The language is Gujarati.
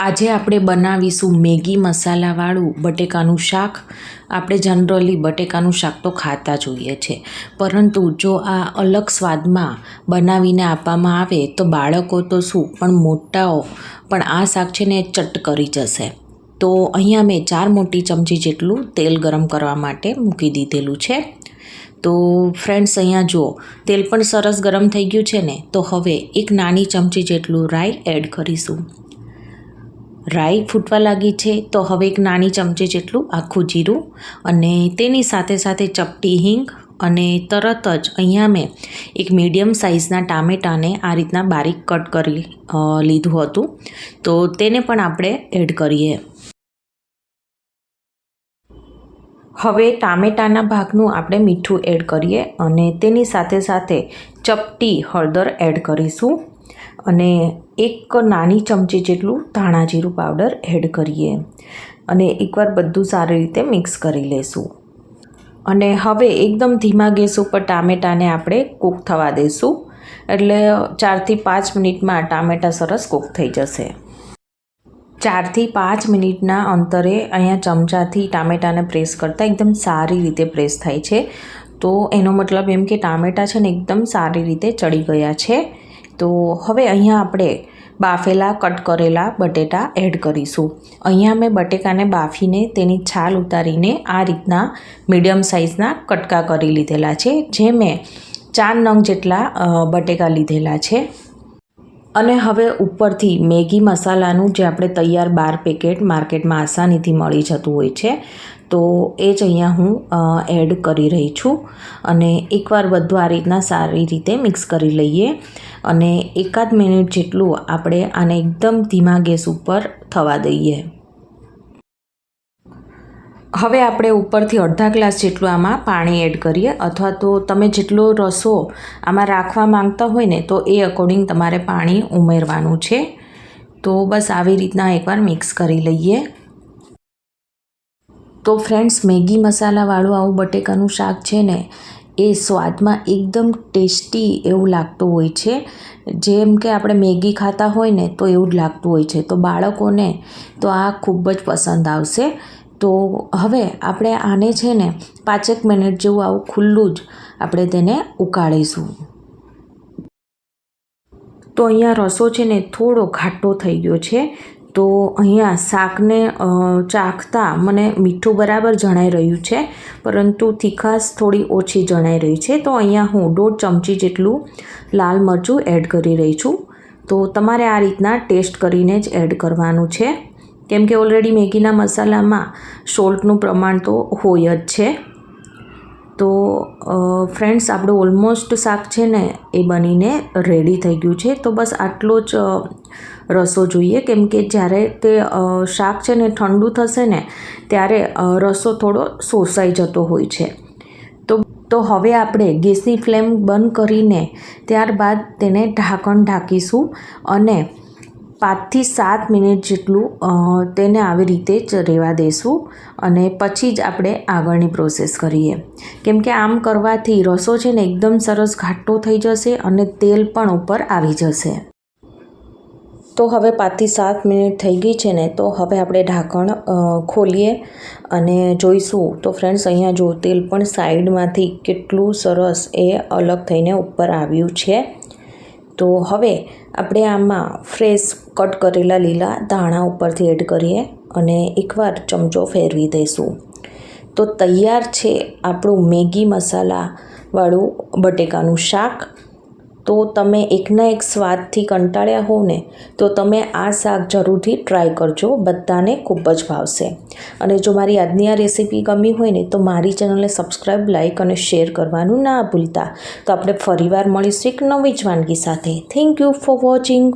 આજે આપણે બનાવીશું મેગી મસાલાવાળું બટેકાનું શાક. આપણે જનરલી બટેકાનું શાક તો ખાતા જોઈએ છે. પરંતુ જો આ અલગ સ્વાદમાં બનાવીને આપવામાં આવે તો બાળકો તો શું, પણ મોટાઓ, પણ આ શાક છે ને ચટ કરી જશે. તો અહીંયા મેં ચાર મોટી ચમચી જેટલું તેલ ગરમ કરવા માટે મૂકી દીધેલું છે. તો ફ્રેન્ડ્સ, અહીંયા જુઓ, તેલ પણ સરસ ગરમ થઈ ગયું છે ને? તો હવે એક નાની ચમચી જેટલું રાઈ એડ કરીશું. રાઈ ફૂટવા લાગી છે, તો હવે એક નાની ચમચી જેટલું આખું જીરું અને તેની સાથે સાથે ચપટી હિંગ અને તરત જ અહીંયા મેં એક મીડિયમ સાઇઝના ટામેટાને આ રીતના બારીક કટ કરી લીધું હતું. તો તેને પણ આપણે એડ કરીએ. હવે ટામેટાના ભાગનું આપણે મીઠું એડ કરીએ અને તેની સાથે સાથે ચપટી હળદર એડ કરીશું. અને એક નાની ચમચી જેટલું ધાણા જીરું પાવડર એડ કરીએ અને એકવાર બધું સારી રીતે મિક્સ કરી લેશું. અને હવે એકદમ ધીમા ગેસ ઉપર ટામેટાને આપણે કૂક થવા દઈશું એટલે ચારથી પાંચ મિનિટમાં ટામેટાં સરસ કૂક થઈ જશે. ચારથી પાંચ મિનિટના અંતરે અહીંયા ચમચાથી ટામેટાને પ્રેસ કરતાં એકદમ સારી રીતે પ્રેસ થાય છે. તો એનો મતલબ એમ કે ટામેટાં છે ને એકદમ સારી રીતે ચડી ગયા છે. તો હવે અહીંયા આપણે બાફેલા, કટ કરેલા બટેટા એડ કરીશું. અહીંયા મેં બટેકાને બાફીને તેની છાલ ઉતારીને આ રીતના મીડિયમ સાઇઝના કટકા કરી લીધેલા છે, જે મેં ચાર નંગ જેટલા બટેકા લીધેલા છે. અને હવે ઉપરથી મેગી મસાલાનું જે આપણે તૈયાર બાર પેકેટ માર્કેટમાં આસાનીથી મળી જતું હોય છે, તો એ જ અહીંયા હું એડ કરી રહી છું. અને એકવાર બધું આ રીતના સારી રીતે મિક્સ કરી લઈએ. અને એકાદ મિનિટ જેટલું આપણે આને એકદમ ધીમા ગેસ ઉપર થવા દઈએ. હવે આપણે ઉપરથી અડધા ગ્લાસ જેટલું આમાં પાણી એડ કરીએ અથવા તો તમે જેટલો રસો આમાં રાખવા માંગતા હોય ને તો એ અકોર્ડિંગ તમારે પાણી ઉમેરવાનું છે. તો બસ આવી રીતના એકવાર મિક્સ કરી લઈએ. તો ફ્રેન્ડ્સ મેગી મસાલાવાળું આવું બટેકાનું શાક છે ને એ સ્વાદમાં એકદમ ટેસ્ટી એવું લાગતું હોય છે. જેમ કે આપણે મેગી ખાતા હોય ને તો એવું જ લાગતું હોય છે. તો બાળકોને તો આ ખૂબ જ પસંદ આવશે. તો હવે આપણે આને છે ને પાંચેક મિનિટ જેવું આવું ખુલ્લું જ આપણે તેને ઉકાળીશું. તો અહીંયા રસો છે ને થોડો ઘાટો થઈ ગયો છે. તો અહીંયા શાકને ચાખતા મને મીઠું બરાબર જણાઈ રહ્યું છે, પરંતુ તીખાશ થોડી ઓછી જણાઈ રહી છે. તો અહીંયા હું દોઢ ચમચી જેટલું લાલ મરચું એડ કરી રહી છું. તો તમારે આ રીતના ટેસ્ટ કરીને જ એડ કરવાનું છે. કેમ કે ઓલરેડી મેગીના મસાલામાં સોલ્ટનું પ્રમાણ તો હોય જ છે. તો ફ્રેન્ડ્સ આપણું ઓલમોસ્ટ શાક છે ને, એ બનીને રેડી થઈ ગયું છે. તો બસ આટલો જ રસો જોઈએ. કેમ કે જ્યારે તે શાક છે ને ઠંડુ થશે ને, ત્યારે રસો થોડો શોષાઈ જતો હોય છે. તો તો હવે આપણે ગેસની ફ્લેમ બંધ કરીને ત્યારબાદ તેને ઢાંકણ ઢાંકીશું અને પાંચથી સાત મિનિટ જેટલું તેને આવી રીતે જ રહેવા દઈશું અને પછી જ આપણે આગળની પ્રોસેસ કરીએ. કેમ કે આમ કરવાથી રસો છે ને એકદમ સરસ ઘાટો થઈ જશે અને તેલ પણ ઉપર આવી જશે. તો હવે પાંચથી સાત મિનિટ થઈ ગઈ છે ને, તો હવે આપણે ઢાંકણ ખોલીએ અને જોઈશું. તો ફ્રેન્ડ્સ, અહીંયા જો તેલ પણ સાઈડમાંથી કેટલું સરસ એ અલગ થઈને ઉપર આવ્યું છે. તો હવે આપણે આમાં ફ્રેશ કટ કરેલા લીલા ધાણા ઉપરથી એડ કરીએ અને એકવાર ચમચો ફેરવી દઈશું. તો તૈયાર છે આપણું મેગી મસાલાવાળું બટેકાનું શાક. તો તમે એકના એક સ્વાદથી કંટાળ્યા હોવ ને, તો તમે આ શાક જરૂરથી ટ્રાય કરજો, બધાને ખૂબ જ ભાવશે. અને જો મારી આજની આ રેસીપી ગમી હોય ને, તો મારી ચેનલને સબસ્ક્રાઈબ લાઇક અને શેર કરવાનું ના ભૂલતા. તો આપણે ફરીવાર મળીશું એક નવી જ વાનગી સાથે. Thank you for watching